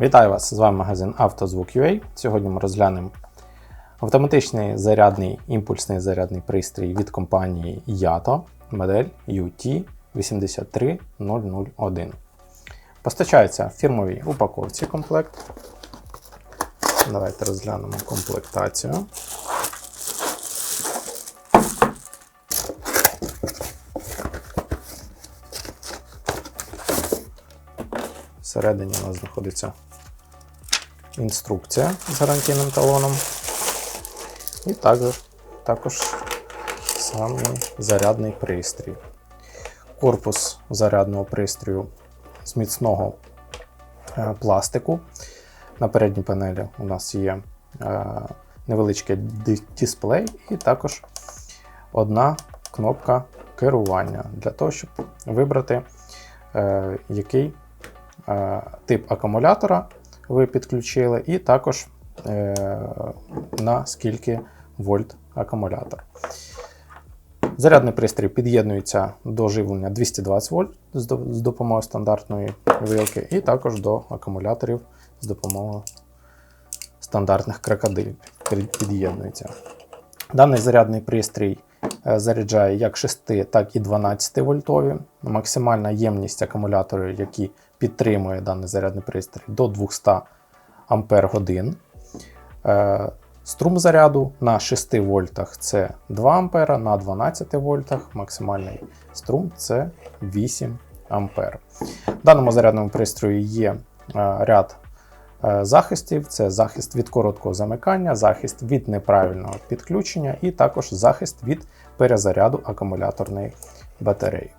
Вітаю вас! З вами магазин «Автозвук.UA». Сьогодні ми розглянемо автоматичний зарядний імпульсний зарядний пристрій від компанії Yato, модель UT83001. Постачається в фірмовій упаковці комплект. Давайте розглянемо комплектацію. Всередині у нас знаходиться інструкція з гарантійним талоном. І також, також самий зарядний пристрій. Корпус зарядного пристрою з міцного е, пластику. На передній панелі у нас є е, невеличкий дисплей і також одна кнопка керування для того, щоб вибрати, е, який тип акумулятора ви підключили, і також е, на скільки вольт акумулятор. Зарядний пристрій під'єднується до живлення 220 вольт з допомогою стандартної вилки, і також до акумуляторів з допомогою стандартних крокодилів під'єднується. Даний зарядний пристрій е, заряджає як 6, так і 12 вольтові. Максимальна ємність акумуляторів, які підтримує даний зарядний пристрій, до 200 ампер годин. Е, Струм заряду на 6 вольтах це 2 ампера, на 12 вольтах максимальний струм це 8 ампер. В даному зарядному пристрої є е, ряд е, захистів: це захист від короткого замикання, захист від неправильного підключення і також захист від перезаряду акумуляторної батареї.